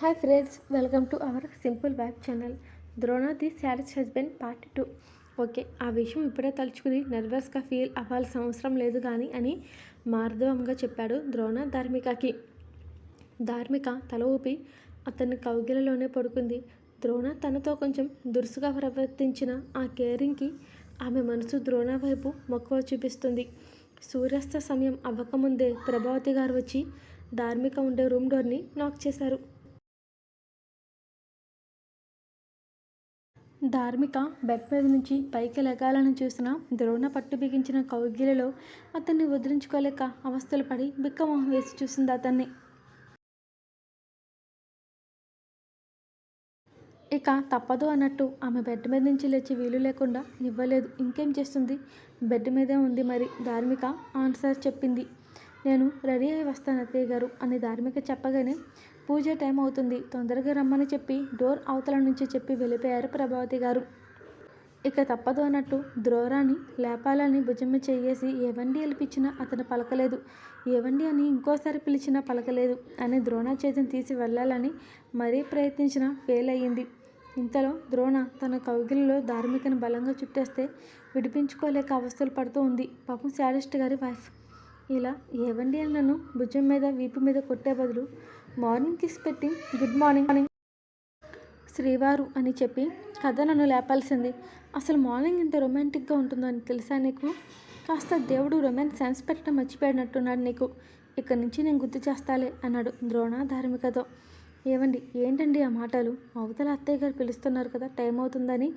Hi friends welcome to our simple vibe channel Drona the saris husband part two okay ఆ విషయం ఇప్పుడే తలుచుకుని నర్వస్గా feel అవ్వాల్సిన అవసరం లేదు కానీ అని మార్ధవంగా చెప్పాడు ద్రోణ ధార్మికకి. ధార్మిక తల ఊపి అతన్ని కౌగిలలోనే పడుకుంది. ద్రోణ తనతో కొంచెం దురుసుగా ప్రవర్తించిన ఆ కేరింగ్కి ఆమె మనసు ద్రోణ వైపు మక్కువ చూపిస్తుంది. సూర్యాస్త సమయం అవ్వకముందే ప్రభావతి గారు వచ్చి ధార్మిక ఉండే రూమ్ డోర్ని నాక్ చేశారు. ధార్మిక బెడ్ మీద నుంచి పైకి లెగాలని చూసిన ద్రోణ పట్టు బిగించిన కౌగిలిలో అతన్ని వదిలించుకోలేక అవస్థలు పడి బిక్కమొహం వేసి చూసింది అతన్ని. ఇక తప్పదు అన్నట్టు ఆమె బెడ్ మీద నుంచి లేచి వీలు లేకుండా ఇవ్వలేదు. ఇంకేం చేస్తుంది? బెడ్ మీదే ఉంది మరి. ధార్మిక ఆన్సర్ చెప్పింది. నేను రెడీ అయి వస్తాను అత్తయ్య గారు అని ధార్మిక చెప్పగానే పూజ టైం అవుతుంది. తొందరగా రమ్మని చెప్పి డోర్ అవతల నుంచి చెప్పి వెళ్ళిపోయారు ప్రభావతి గారు. ఇక తప్పదు అన్నట్టు ద్రోరాని లేపాలని భుజమ్మ చేయేసి ఏవండి పిలిపించినా అతను పలకలేదు. ఏవండి అని ఇంకోసారి పిలిచినా పలకలేదు. అని ద్రోణ చేతిని తీసి వెళ్ళాలని మరీ ప్రయత్నించినా ఫెయిల్ అయ్యింది. ఇంతలో ద్రోణ తన కౌగిలిలో ధార్మికను బలంగా చుట్టేస్తే విడిపించుకోలేక అవస్థలు పడుతూ ఉంది. పాపం శాడిస్ట్ గారి వైఫ్ ఇలా ఏవండి అని నన్ను భుజం మీద వీపు మీద కొట్టే బదులు మార్నింగ్ కిస్ పెట్టి గుడ్ మార్నింగ్. మార్నింగ్ శ్రీవారు అని చెప్పి కథ నన్ను లేపాల్సింది. అసలు మార్నింగ్ ఇంత రొమాంటిక్గా ఉంటుందో అని తెలుసా నీకు? కాస్త దేవుడు రొమాన్స్ సెన్స్ పెట్టడం మర్చిపోయినట్టున్నాడు నీకు. ఇక్కడి నుంచి నేను గుర్తు చేస్తాలే అన్నాడు ద్రోణ ధార్మికతో. ఏవండి ఏంటండి ఆ మాటలు? అవతల అత్తయ్య గారు పిలుస్తున్నారు కదా టైం అవుతుందని.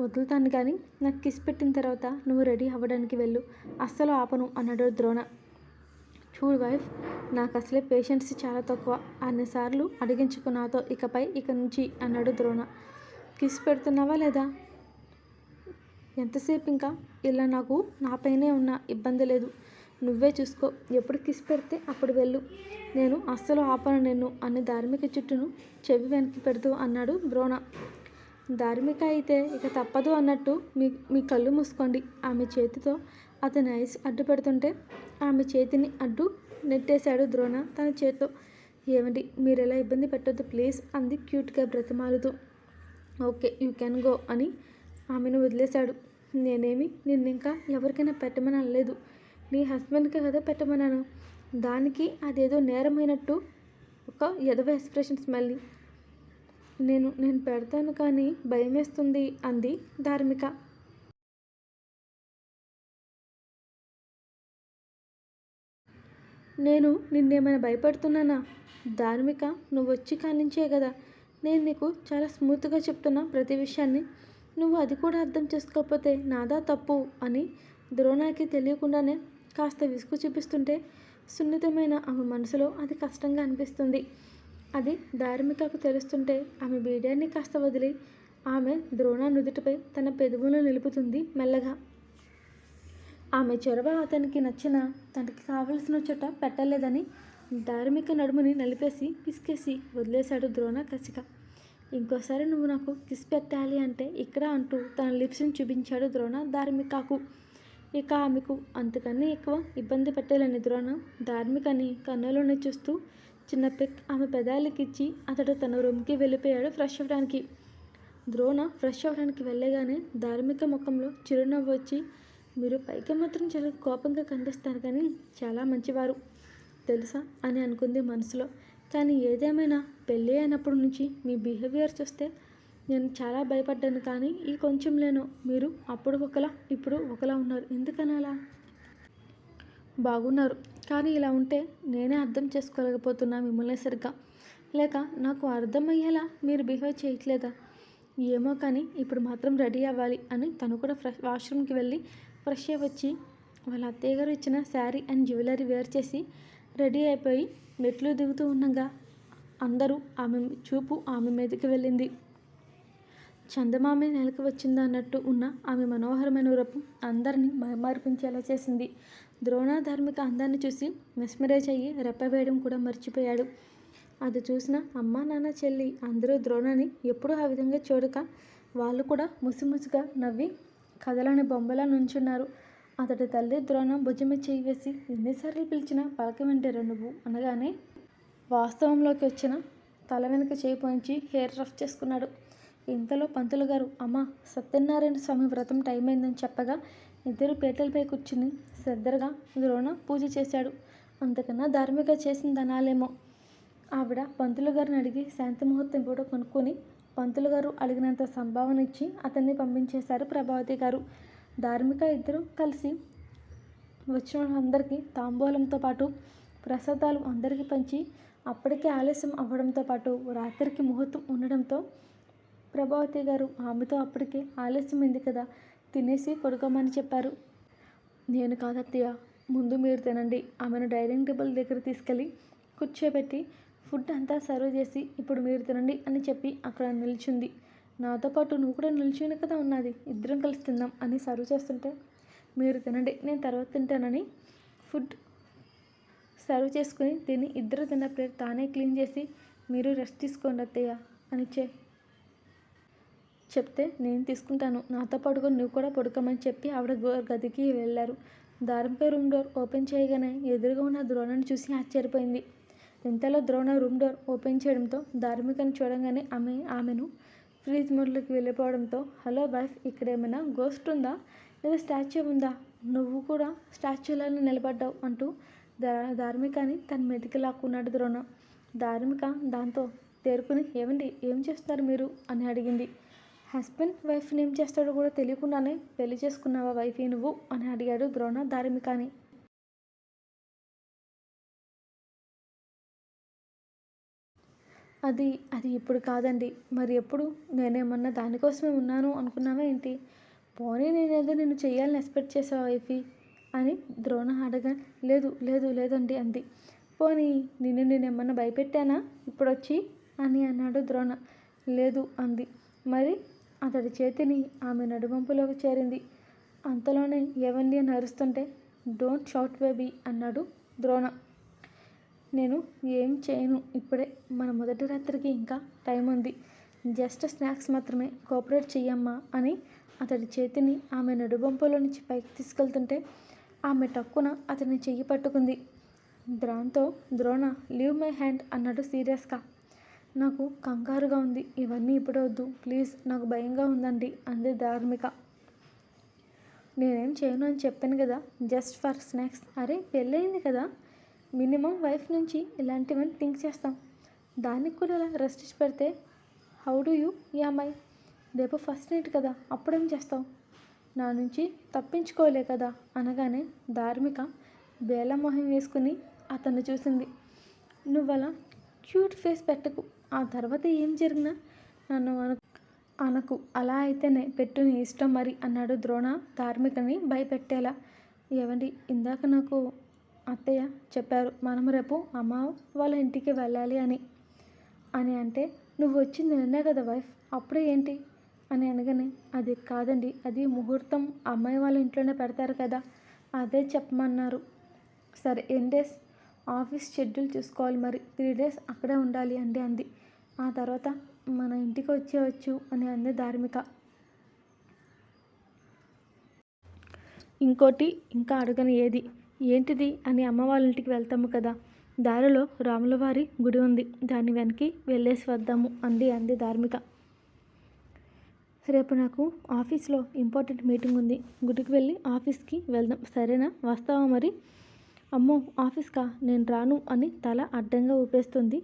వదులుతాను కానీ నాకు కిస్ పెట్టిన తర్వాత నువ్వు రెడీ అవ్వడానికి వెళ్ళు. అస్సలు ఆపను అన్నాడు ద్రోణ. చూడు వైఫ్ నాకు అసలే పేషెన్స్ చాలా తక్కువ. అన్నిసార్లు అడిగించుకు నాతో ఇకపై ఇక నుంచి అన్నాడు ద్రోణ. కిస్ పెడుతున్నావా లేదా? ఎంతసేపు ఇంకా? ఇలా నాకు నాపైనే ఉన్న ఇబ్బంది లేదు. నువ్వే చూసుకో ఎప్పుడు కిస్ పెడితే అప్పుడు వెళ్ళు. నేను అస్సలు ఆపను నిన్ను అని ధార్మిక చుట్టూను చెవి వెనక్కి పెడుతూ అన్నాడు ద్రోణ. ధార్మిక అయితే ఇక తప్పదు అన్నట్టు మీ మీ కళ్ళు మూసుకోండి. ఆమె చేతితో అతని ఐస్ అడ్డు పెడుతుంటే ఆమె చేతిని అడ్డు నెట్టేశాడు ద్రోణ తన చేతితో. ఏమండి మీరు ఎలా ఇబ్బంది పెట్టొద్దు ప్లీజ్ అంది క్యూట్గా బ్రతిమాలుతూ. ఓకే యూ కెన్ గో అని ఆమెను వదిలేశాడు. నేనేమి నిన్ను ఇంకా ఎవరికైనా పెట్టమని అనలేదు. నీ హస్బెండ్కి కదా పెట్టమన్నాను. దానికి అదేదో నేరమైనట్టు ఒక ఎదవ ఎక్స్ప్రెషన్స్ మళ్ళీ నేను నేను పెడతాను కానీ భయం వేస్తుంది అంది ధార్మిక. నేను నిన్నేమైనా భయపడుతున్నానా? ధార్మిక నువ్వు వచ్చి కానించే కదా నేను నీకు చాలా స్మూత్గా చెప్తున్నా ప్రతి విషయాన్ని. నువ్వు అది కూడా అర్థం చేసుకోకపోతే నాదా తప్పు అని ద్రోణాకి తెలియకుండానే కాస్త విసుగు చూపిస్తుంటే సున్నితమైన ఆమె మనసులో అది కష్టంగా అనిపిస్తుంది. అది ధార్మికకు తెలుస్తుంటే ఆమె బీడాన్ని కాస్త వదిలి ఆమె ద్రోణ నుదుటిపై తన పెదవులు నిలుపుతుంది మెల్లగా. ఆమె చొరవ అతనికి నచ్చిన తనకి కావలసిన చోట పెట్టలేదని ధార్మిక నడుముని నలిపేసి పిసికేసి వదిలేశాడు ద్రోణ కసిక. ఇంకోసారి నువ్వు నాకు కిస్ పెట్టాలి అంటే ఇక్కడ అంటూ తన లిప్స్ని చూపించాడు ద్రోణ ధార్మికకు ఇక ఆమెకు అంతకన్నా ఎక్కువ ఇబ్బంది పెట్టాలని ద్రోణ ధార్మికని కన్నులోనే చూస్తూ చిన్న పిక్ ఆమె పెదాలకిచ్చి అతడు తన రూమ్కి వెళ్ళిపోయాడు ఫ్రెష్ అవ్వడానికి. ద్రోణ ఫ్రెష్ అవ్వడానికి వెళ్ళగానే ధార్మిక ముఖంలో చిరునవ్వు వచ్చి మీరు పైకి మాత్రం చాలా కోపంగా కనిపిస్తారు కానీ చాలా మంచివారు తెలుసా అని అనుకుంది మనసులో. కానీ ఏదేమైనా పెళ్ళి అయినప్పటి నుంచి మీ బిహేవియర్ చూస్తే నేను చాలా భయపడ్డాను కానీ ఈ కొంచెం లేను. మీరు అప్పుడు ఒకలా ఇప్పుడు ఒకలా ఉన్నారు. ఎందుకని అలా? బాగున్నారు. కానీ ఇలా ఉంటే నేనే అర్థం చేసుకోలేకపోతున్నా మిమ్మల్ని సరిగ్గా. లేక నాకు అర్థమయ్యేలా మీరు బిహేవ్ చేయట్లేదా? ఏమో కానీ ఇప్పుడు మాత్రం రెడీ అవ్వాలి అని తను కూడా ఫ్రెష్ వాష్రూమ్కి వెళ్ళి ఫ్రెష్ అయ్యి వచ్చి వాళ్ళ అత్తయ్య గారు ఇచ్చిన శారీ అండ్ జ్యువెలరీ వేర్ చేసి రెడీ అయిపోయి మెట్లు దిగుతూ ఉండగా అందరూ ఆమె చూపు ఆమె మీదకి వెళ్ళింది. చందమామే నెలకు వచ్చిందా అన్నట్టు ఉన్న ఆమె మనోహరమైన రూపం అందరినీ మైమార్పించేలా చేసింది. ద్రోణ ధార్మిక అందాన్ని చూసి మెస్మరైజ్ అయ్యి రెప్పవేయడం కూడా మర్చిపోయాడు. అది చూసిన అమ్మ నాన్న చెల్లి అందరూ ద్రోణాన్ని ఎప్పుడూ ఆ విధంగా చూడక వాళ్ళు కూడా ముసిముసిగా నవ్వి కథలని బొమ్మలా నుంచున్నారు. అతడి తల్లి ద్రోణం భుజమి చేయి వేసి ఎన్నిసార్లు పిలిచినా పలకమంటారు నువ్వు? అనగానే వాస్తవంలోకి వచ్చిన తల వెనుక చేయి పోయించి హెయిర్ రఫ్ చేసుకున్నాడు. ఇంతలో పంతులు గారు అమ్మ సత్యనారాయణ స్వామి వ్రతం టైం అయిందని చెప్పగా ఇద్దరు పీటలపై కూర్చుని శ్రద్ధగా ద్రోణ పూజ చేశాడు. అంతకన్నా ధార్మిక చేసింది అనాలేమో ఆవిడ పంతులు గారిని అడిగి శాంతి ముహూర్తం కూడా కొనుక్కొని పంతులు గారు అడిగినంత సంభావన ఇచ్చి అతన్ని పంపించేశారు ప్రభావతి గారు. ధార్మిక ఇద్దరు కలిసి వచ్చిన వాళ్ళందరికీ తాంబూలంతో పాటు ప్రసాదాలు అందరికీ పంచి అప్పటికే ఆలస్యం అవ్వడంతో పాటు రాత్రికి ముహూర్తం ఉండడంతో ప్రభావతి గారు ఆమెతో అప్పటికే ఆలస్యమైంది కదా. తినేసి పడుకోమని చెప్పారు. నేను కాదత్తయ్య ముందు మీరు తినండి. ఆమెను డైనింగ్ టేబుల్ దగ్గర తీసుకెళ్ళి కూర్చోబెట్టి ఫుడ్ అంతా సర్వ్ చేసి ఇప్పుడు మీరు తినండి అని చెప్పి అక్కడ నిల్చుంది. నాతో పాటు నువ్వు కూడా నిల్చుని కదా ఉన్నది. ఇద్దరం కలిసి తిందాం అని సర్వ్ చేస్తుంటే మీరు తినండి నేను తర్వాత తింటానని ఫుడ్ సర్వ్ చేసుకుని తిని ఇద్దరు తిన్న ప్లేట్ తానే క్లీన్ చేసి మీరు రెస్ట్ తీసుకోండి అత్తయ్య అని చే చెప్తే నేను తీసుకుంటాను. నాతో పడుకొని నువ్వు కూడా పడుకోమని చెప్పి ఆవిడ గో- గదికి వెళ్ళారు. ధార్మిక రూమ్ డోర్ ఓపెన్ చేయగానే ఎదురుగా ఉన్న ద్రోణను చూసి ఆశ్చర్యపోయింది. ఇంతలో ద్రోణ రూమ్ డోర్ ఓపెన్ చేయడంతో ధార్మికను చూడగానే ఆమె ఆమెను ఫ్రీజ్ మోడ్లోకి వెళ్ళిపోవడంతో హలో వైఫ్ ఇక్కడ ఏమైనా గోస్ట్ ఉందా? లేదా స్టాచ్యూ ఉందా? నువ్వు కూడా స్టాచ్యూలను నిలబడ్డావు అంటూ ధా ధార్మికని తన మెతికి లాక్కున్నాడు ద్రోణ. ధార్మిక దాంతో తేరుకుని ఏమండి ఏం చేస్తారు మీరు? అని అడిగింది. హస్బెండ్ వైఫ్ని ఏం చేస్తాడో కూడా తెలియకుండానే పెళ్ళి చేసుకున్నావా వైఫ్ నువ్వు? అని అడిగాడు ద్రోణ ధార్మికని. అది అది ఇప్పుడు కాదండి. మరి ఎప్పుడు? నేనేమన్నా దానికోసమే ఉన్నాను అనుకున్నావా ఏంటి? పోనీ నేనేదో నేను చేయాలని ఎక్స్పెక్ట్ చేసావా వైఫీ? అని ద్రోణ అడగా లేదు లేదు లేదండి అంది. పోనీ నిన్ను నేనేమన్నా భయపెట్టానా? ఇప్పుడు వచ్చి అని అన్నాడు ద్రోణ. లేదు అంది. మరి అతడి చేతిని ఆమె నడుమంపులోకి చేరింది. అంతలోనే ఎవరిని అని అరుస్తుంటే డోంట్ షౌట్ బేబీ అన్నాడు ద్రోణ. నేను ఏం చేయను ఇప్పుడే. మన మొదటి రాత్రికి ఇంకా టైం ఉంది జస్ట్ స్నాక్స్ మాత్రమే. కోఆపరేట్ చెయ్యమ్మా అని అతడి చేతిని ఆమె నడుబంపులో నుంచి పైకి తీసుకెళ్తుంటే ఆమె టక్కున అతని చెయ్యి పట్టుకుంది. దాంతో ద్రోణ లీవ్ మై హ్యాండ్ అన్నాడు సీరియస్గా. నాకు కంగారుగా ఉంది. ఇవన్నీ ఇప్పుడొద్దు ప్లీజ్ నాకు భయంగా ఉందండి. అంది ధార్మిక. నేనేం చేయను అని చెప్పాను కదా. Just for snacks. అరే పెళ్ళయింది కదా. మినిమం వైఫ్ నుంచి ఇలాంటివన్నీ థింక్ చేస్తాం. దానికి కూడా ఇలా రెస్ట్ ఇచ్చి పెడితే హౌ డు యూ? ఈ అమ్మాయి. రేపు ఫస్ట్ నైట్ కదా. అప్పుడేం చేస్తావు? నా నుంచి తప్పించుకోలే కదా. అనగానే ధార్మిక బేలమొహం వేసుకుని అతన్ని చూసింది. నువ్వు అలా క్యూట్ ఫేస్ పెట్టకు. ఆ తర్వాత ఏం జరిగినా నన్ను అనకు. అలా అయితేనే పెట్టు నీ ఇష్టం మరి అన్నాడు ద్రోణ ధార్మికని భయపెట్టేలా. ఏవండి ఇందాక నాకు అత్తయ్య చెప్పారు మనం రేపు అమ్మ వాళ్ళ ఇంటికి వెళ్ళాలి అని. అని అంటే నువ్వు వచ్చింది నిన్నే కదా వైఫ్ అప్పుడే ఏంటి? అని అనగానే అది కాదండి అది ముహూర్తం అమ్మాయి వాళ్ళ ఇంట్లోనే పెడతారు కదా అదే చెప్పమన్నారు. సరే ఎన్ డేస్ ఆఫీస్ షెడ్యూల్ చూసుకోవాలి. మరి త్రీ డేస్ అక్కడే ఉండాలి అండి అంది. ఆ తర్వాత మన ఇంటికి వచ్చేవచ్చు అని అంది ధార్మిక. ఇంకోటి ఇంకా అడగని ఏది? ఏంటిది అని అమ్మ వాళ్ళ ఇంటికి వెళ్తాము కదా. దారిలో రాములవారి గుడి ఉంది. దాని వెనక్కి వెళ్ళేసి వద్దాము అంది అంది ధార్మిక. రేపు నాకు ఆఫీస్లో ఇంపార్టెంట్ మీటింగ్ ఉంది. గుడికి వెళ్ళి ఆఫీస్కి వెళ్దాం. సరేనా? వస్తావా మరి? అమ్మో ఆఫీస్కా? నేను రాను అని తల అడ్డంగా ఊపేస్తుంది.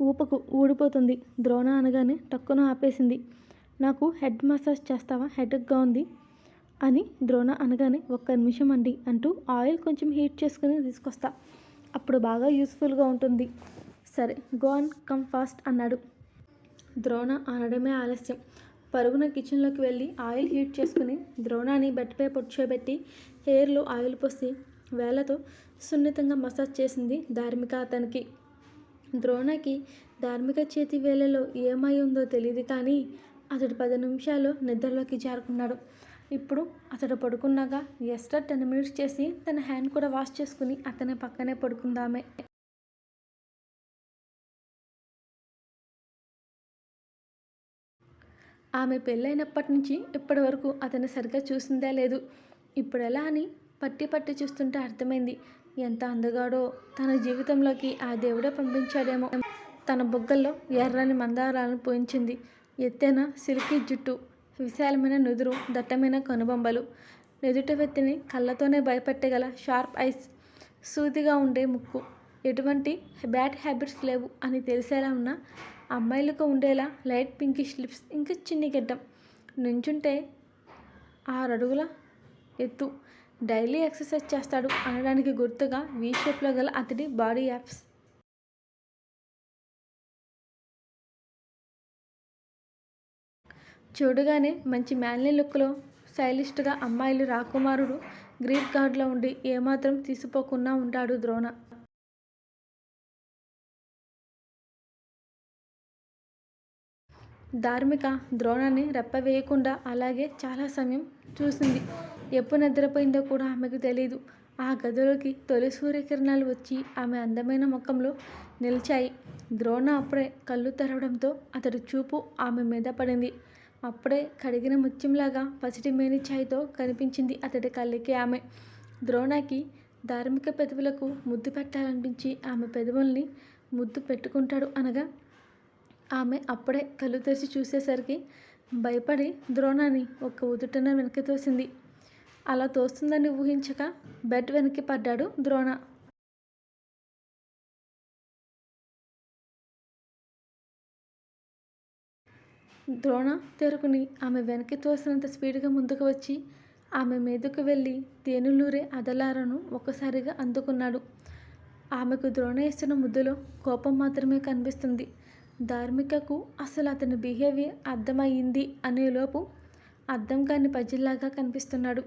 ఊపకు ఊడిపోతుంది. ద్రోణ అనగానే టక్కున ఆపేసింది. నాకు హెడ్ మసాజ్ చేస్తావా? హెడేక్గా ఉంది అని ద్రోణ అనగానే ఒక్క నిమిషం అండి అంటూ ఆయిల్ కొంచెం హీట్ చేసుకుని తీసుకొస్తా. అప్పుడు బాగా యూస్ఫుల్గా ఉంటుంది. సరే గో అండ్ కమ్ ఫాస్ట్ అన్నాడు. ద్రోణ అనడమే ఆలస్యం. పరుగున కిచెన్లోకి వెళ్ళి ఆయిల్ హీట్ చేసుకుని ద్రోణాన్ని బెడ్పై పొడిచోబెట్టి హెయిర్లో ఆయిల్ పోసి వేళ్ళతో సున్నితంగా మసాజ్ చేసింది ధార్మిక అతనికి. ద్రోణకి ధార్మిక చేతి వేళలో ఏమై ఉందో తెలియదు కానీ అతడు పది నిమిషాలు నిద్రలోకి జారుకున్నాడు. ఇప్పుడు అతడు పడుకున్నాక ఎక్స్ట్రా టెన్ మినిట్స్ చేసి తన హ్యాండ్ కూడా వాష్ చేసుకుని అతని పక్కనే పడుకుందామే. ఆమె పెళ్ళైనప్పటి నుంచి ఇప్పటి వరకు అతను సరిగ్గా చూసిందే లేదు. ఇప్పుడు ఎలా అని పట్టి పట్టి చూస్తుంటే అర్థమైంది. ఎంత అందగాడో తన జీవితంలోకి ఆ దేవుడే పంపించాడేమో. తన బుగ్గల్లో ఎర్రని మందారాలను పోయించింది. ఎత్తైన సిల్కీ జుట్టు విశాలమైన నుదురు దట్టమైన కనుబొమ్మలు ఎదుట వ్యక్తిని కళ్ళతోనే భయపెట్టగల షార్ప్ ఐస్ సూదిగా ఉండే ముక్కు. ఎటువంటి బ్యాడ్ హ్యాబిట్స్ లేవు అని తెలిసేలా ఉన్న అమ్మాయిలకు ఉండేలా లైట్ పింకిష్ లిప్స్ ఇంకా చిన్ని గడ్డం నుంచుంటే ఆరు అడుగుల ఎత్తు. డైలీ ఎక్సర్సైజ్ చేస్తాడు అనడానికి గుర్తుగా వీ షేప్లో గల అతడి బాడీ యాప్స్. చూడగానే మంచి మ్యాన్లీ లుక్లో స్టైలిష్గా అమ్మాయిలు రాకుమారుడు గ్రీన్ కార్డ్లో ఉండి ఏమాత్రం తీసిపోకుండా ఉంటాడు ద్రోణ. ధార్మిక ద్రోణాన్ని రెప్పవేయకుండా అలాగే చాలా సమయం చూసింది. ఎప్పుడు నిద్రపోయిందో కూడా ఆమెకు తెలియదు ఆ గదిలోకి తొలి సూర్యకిరణాలు వచ్చి ఆమె అందమైన ముఖంలో నిలిచాయి. ద్రోణ అప్పుడే కళ్ళు తెరవడంతో అతడి చూపు ఆమె మీద పడింది. అప్పుడే కడిగిన ముత్యంలాగా పసిటి మేని ఛాయ్తో కనిపించింది అతడి కళ్ళకి ఆమె. ద్రోణకి ధార్మిక పెదవులకు ముద్దు పెట్టాలనిపించి ఆమె పెదవుల్ని ముద్దు పెట్టుకుంటాడు అనగా ఆమె అప్పుడే కళ్ళు తెరిచి చూసేసరికి భయపడి ద్రోణాన్ని ఒక ఉదుటన వెనక్కి తోసింది. అలా తోస్తుందని ఊహించక బెడ్ వెనక్కి పడ్డాడు ద్రోణ. ద్రోణ తెరుకుని ఆమె వెనక్కి తోసినంత స్పీడ్గా ముందుకు వచ్చి ఆమె మీదకు వెళ్ళి తేనులూరే అదలారను ఒక్కసారిగా అందుకున్నాడు. ఆమెకు ద్రోణ ఇస్తున్న ముద్దులో కోపం మాత్రమే కనిపిస్తుంది. ధార్మికకు అసలు అతని బిహేవియర్ అర్థమయ్యింది అనేలోపు అర్థం కాని పజిల్లాగా కనిపిస్తున్నాడు.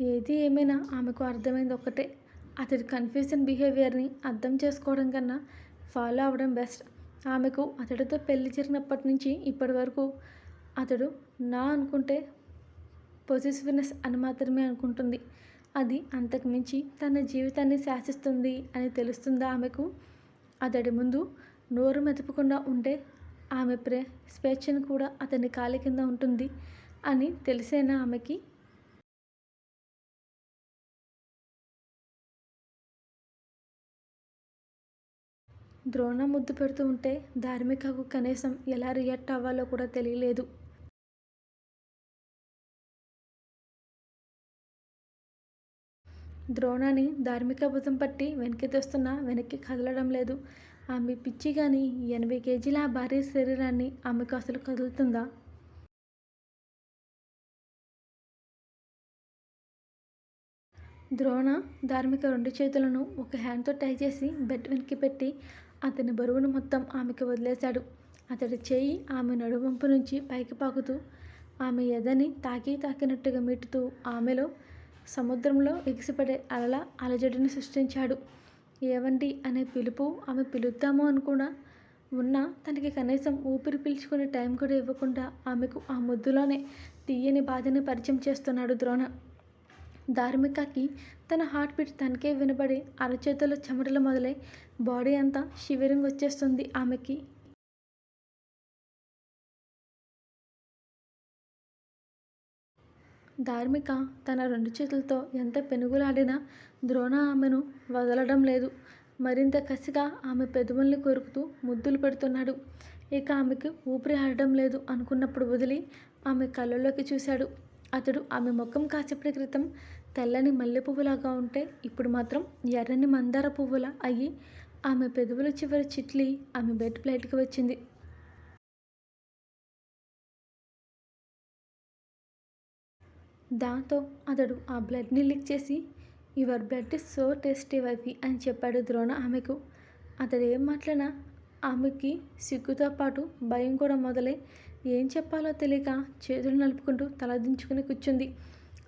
ఏది ఏమైనా ఆమెకు అర్థమైంది ఒకటే అతడి కన్ఫ్యూజన్ బిహేవియర్ని అర్థం చేసుకోవడం కన్నా ఫాలో అవ్వడం బెస్ట్. ఆమెకు అతడితో పెళ్ళి జరిగినప్పటి నుంచి ఇప్పటి వరకు అతడు నా అనుకుంటే పొజిటివ్నెస్ అని మాత్రమే అనుకుంటుంది. అది అంతకుమించి తన జీవితాన్ని శాసిస్తుంది అని తెలుస్తుందా ఆమెకు? అతడి ముందు నోరు మెదపకుండా ఉంటే ఆమె ప్రే స్వేచ్ఛను కూడా అతని కాలి కింద ఉంటుంది అని తెలిసేనా ఆమెకి? ద్రోణ ముద్దు పెడుతూ ఉంటే ధార్మికకు కనీసం ఎలా రియాక్ట్ అవ్వాలో కూడా తెలియలేదు. ద్రోణాన్ని ధార్మిక భుజం పట్టి వెనక్కి తెస్తున్నా వెనక్కి కదలడం లేదు. ఆమె పిచ్చి కానీ ఎనభై కేజీల భారీ శరీరాన్ని ఆమెకు అసలు కదులుతుందా? ద్రోణ ధార్మిక రెండు చేతులను ఒక హ్యాండ్తో టై చేసి బెడ్ వెనక్కి పెట్టి అతని బరువును మొత్తం ఆమెకి వదిలేశాడు. అతడి చేయి ఆమె నడువంపు నుంచి పైకి పాకుతూ ఆమె ఎదని తాకి తాకినట్టుగా మీటుతూ ఆమెలో సముద్రంలో ఎగిసిపడే అలల అలజడిని సృష్టించాడు. ఏవండి అనే పిలుపు ఆమె పిలుద్దాము అనుకున్నా ఉన్నా తనకి కనీసం ఊపిరి పీల్చుకునే టైం కూడా ఇవ్వకుండా ఆమెకు ఆ ముద్దులోనే తీయని బాధని పరిచయం చేస్తున్నాడు ద్రోణ. ధార్మికకి తన హార్ట్ బీట్ తనకే వినబడి అరచేతుల చెమటలు మొదలై బాడీ అంతా షివరింగ్ వచ్చేస్తుంది ఆమెకి. ధార్మిక తన రెండు చేతులతో ఎంత పెనుగులాడినా ద్రోణ ఆమెను వదలడం లేదు. మరింత కసిగా ఆమె పెదవుల్ని కొరుకుతూ ముద్దులు పెడుతున్నాడు. ఇక ఆమెకు ఊపిరి ఆడడం లేదు అనుకున్నప్పుడు వదిలి ఆమె కళ్ళలోకి చూశాడు. అతడు ఆమె ముఖం కాసేపటి క్రితం తెల్లని మల్లె పువ్వులాగా ఉంటే ఇప్పుడు మాత్రం ఎర్రని మందార పువ్వులా అయ్యి ఆమె పెదవుల చివరి చిట్లి ఆమె బెడ్ ప్లేట్కి వచ్చింది. దాంతో అతడు ఆ బ్లడ్ని లిక్ చేసి your blood is so tasty wifey అని చెప్పాడు ద్రోణ ఆమెకు. అతడు ఏం మాట్లాడినా ఆమెకి సిగ్గుతో పాటు భయం కూడా మొదలై ఏం చెప్పాలో తెలియక చేతులు నలుపుకుంటూ తలదించుకుని కూర్చుంది.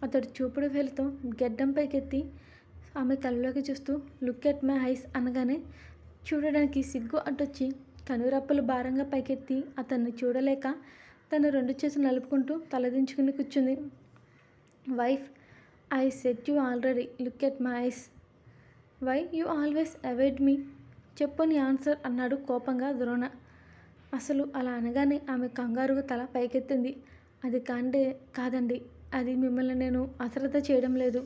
అతడు చూపుడు వేలుతో గెడ్డం పైకెత్తి ఆమె కళ్ళలోకి చూస్తూ లుక్ ఎట్ మై ఐస్ అనగానే చూడడానికి సిగ్గు అడ్డొచ్చి కనురప్పలు భారంగా పైకెత్తి అతన్ని చూడలేక తన రెండు చేతులు నలుపుకుంటూ తలదించుకుని కూర్చుంది. Wife I said you already look at my eyes why you always avoid me చెప్పని ఆన్సర్ అన్నాడు కోపంగా ద్రోణ. అసలు అలా అనగానే ఆమె కంగారుగా తల పైకెత్తింది. అది కాంటే కాదండి. అది మిమ్మల్ని నేను అశ్రద్ధ చేయడం లేదు.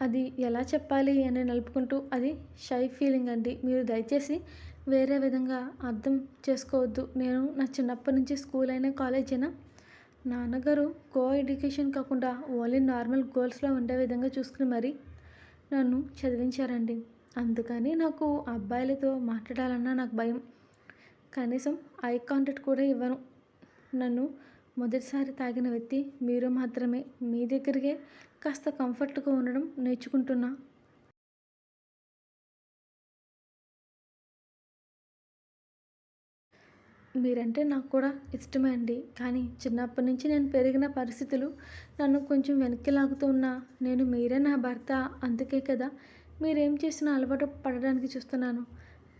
అది ఎలా చెప్పాలి అని నలుపుకుంటూ అది షై ఫీలింగ్ అండి. మీరు దయచేసి వేరే విధంగా అర్థం చేసుకోవద్దు. నేను నా చిన్నప్పటి నుంచి స్కూల్ అయినా కాలేజ్ అయినా నాన్నగారు కో ఎడ్యుకేషన్ కాకుండా ఓన్లీ నార్మల్ గోల్స్లో ఉండే విధంగా చూసుకుని మరి నన్ను చదివించారండి. అందుకని నాకు అబ్బాయిలతో మాట్లాడాలన్నా నాకు భయం. కనీసం ఐ కాంటాక్ట్ కూడా ఇవ్వను. నన్ను మొదటిసారి తాగిన వ్యక్తి మీరు మాత్రమే. మీ దగ్గరికే కాస్త కంఫర్ట్గా ఉండడం నేర్చుకుంటున్నా. మీరంటే నాకు కూడా ఇష్టమే అండి. కానీ చిన్నప్పటి నుంచి నేను పెరిగిన పరిస్థితులు నన్ను కొంచెం వెనక్కి లాగుతూ ఉన్నా నేను మీరే నా భర్త అందుకే కదా మీరేం చేసినా అలవాటు పడడానికి చూస్తున్నాను.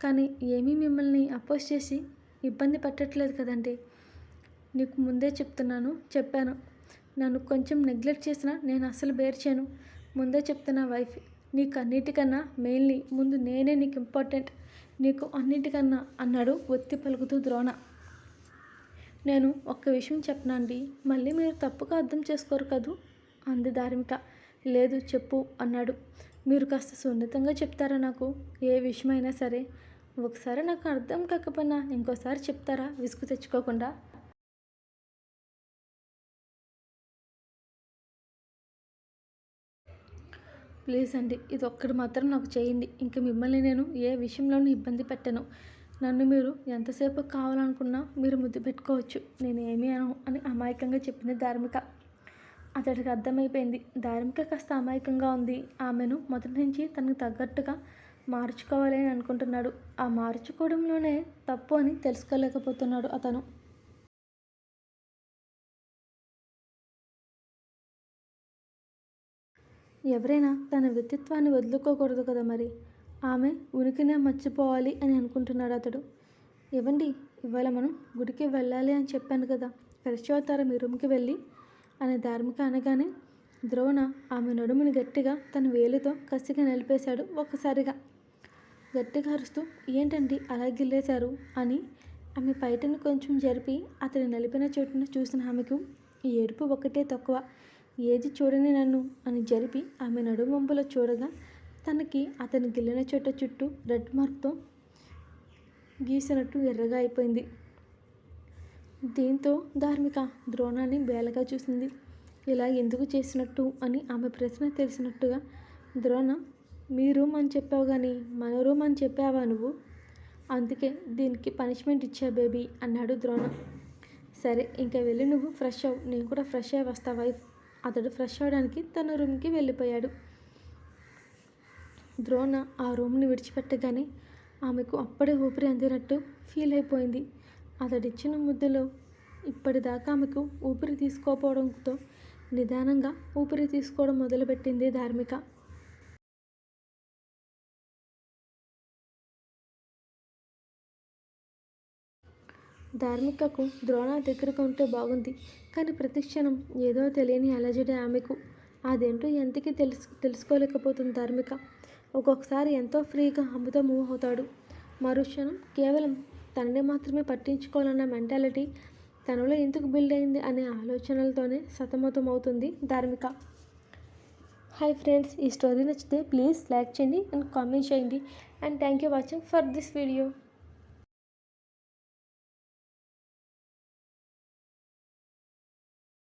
కానీ ఏమీ మిమ్మల్ని అపోజ్ చేసి ఇబ్బంది పెట్టట్లేదు కదండి. నీకు ముందే చెప్తున్నాను చెప్పాను. నన్ను కొంచెం నెగ్లెక్ట్ చేసినా నేను అసలు బేర్చాను ముందే చెప్తున్నా వైఫ్ నీకు అన్నిటికన్నా మెయిన్లీ ముందు నేనే నీకు ఇంపార్టెంట్ నీకు అన్నిటికన్నా అన్నాడు ఒత్తి పలుకుతూ ద్రోణ. నేను ఒక్క విషయం చెప్పనండి మళ్ళీ మీరు తప్పుగా అర్థం చేసుకోరు కదూ? అంది ధార్మిక. లేదు చెప్పు అన్నాడు. మీరు కాస్త సున్నితంగా చెప్తారా నాకు? ఏ విషయమైనా సరే. ఒకసారి నాకు అర్థం కాకపోయినా ఇంకోసారి చెప్తారా? విసుగు తెచ్చుకోకుండా. ప్లీజ్ అండి ఇది ఒక్కటి మాత్రం నాకు చేయండి. ఇంక మిమ్మల్ని నేను ఏ విషయంలోనూ ఇబ్బంది పెట్టను. నన్ను మీరు ఎంతసేపు కావాలనుకున్నా మీరు ముద్దు పెట్టుకోవచ్చు. నేను ఏమీ అను అని అమాయకంగా చెప్పింది ధార్మిక. అతడికి అర్థమైపోయింది. ధార్మిక కాస్త అమాయకంగా ఉంది. ఆమెను మొదటి నుంచి తనకు తగ్గట్టుగా మార్చుకోవాలి అని అనుకుంటున్నాడు. ఆ మార్చుకోవడంలోనే తప్పు అని తెలుసుకోలేకపోతున్నాడు అతను. ఎవరైనా తన వ్యక్తిత్వాన్ని వదులుకోకూడదు కదా మరి? ఆమె ఉనికినే మర్చిపోవాలి అని అనుకుంటున్నాడు అతడు. ఇవ్వండి ఇవాళ మనం గుడికి వెళ్ళాలి అని చెప్పాను కదా. ఫ్రెష్ అవుతారా మీ రూమ్కి వెళ్ళి అనే ధార్మిక అనగానే ద్రోణ ఆమె నడుముని గట్టిగా తన వేలితో కసిగా నిలిపేశాడు ఒక్కసారిగా. గట్టిగా అరుస్తూ ఏంటండి అలా గిల్లేశారు? అని ఆమె పైటను కొంచెం జరిపి అతని నలిపిన చోటును చూసిన ఆమెకు ఈ ఏడుపు ఒకటే తక్కువ. ఏది చూడని నన్ను అని జరిపి ఆమె నడుమంబులో చూడగా తనకి అతని గిల్లిన చోట చుట్టూ రెడ్ మార్క్తో గీసినట్టు ఎర్రగా అయిపోయింది. దీంతో ధార్మిక ద్రోణాన్ని బేలగా చూసింది. ఇలా ఎందుకు చేసినట్టు అని ఆమె ప్రశ్న తెలిసినట్టుగా ద్రోణ మీ రూమ్ అని చెప్పావు కానీ మన రూమ్ అని చెప్పావా నువ్వు? అందుకే దీనికి పనిష్మెంట్ ఇచ్చా బేబీ అన్నాడు ద్రోణ. సరే ఇంకా వెళ్ళి నువ్వు ఫ్రెష్ అవ్వు నేను కూడా ఫ్రెష్ అయ్యి వస్తా వైఫ్. అతడు ఫ్రెష్ అవ్వడానికి తన రూమ్కి వెళ్ళిపోయాడు. ద్రోణ ఆ రూమ్ని విడిచిపెట్టగానే ఆమెకు అప్పుడే ఊపిరి అందినట్టు ఫీల్ అయిపోయింది. అతడిచ్చిన ముద్దులో ఇప్పటిదాకా ఆమెకు ఊపిరి తీసుకోపోవడంతో నిదానంగా ఊపిరి తీసుకోవడం మొదలుపెట్టింది ధార్మిక. ధార్మికకు ద్రోణ దగ్గరగా ఉంటే బాగుంది. కానీ ప్రతిక్షణం ఏదో తెలియని అలజడి ఆమెకు. అదేంటో ఎంతకీ తెలుసు తెలుసుకోలేకపోతుంది ధార్మిక. ఒక్కొక్కసారి ఎంతో ఫ్రీగా అమ్ముతో మూవ్ అవుతాడు. మరుక్షణం కేవలం తనని మాత్రమే పట్టించుకోవాలన్న మెంటాలిటీ తనలో ఎందుకు బిల్డ్ అయింది అనే ఆలోచనలతోనే సతమతం అవుతుంది ధార్మిక. హాయ్ ఫ్రెండ్స్ ఈ స్టోరీ నచ్చితే ప్లీజ్ లైక్ చేయండి అండ్ కామెంట్ చేయండి. And thank you watching for this video.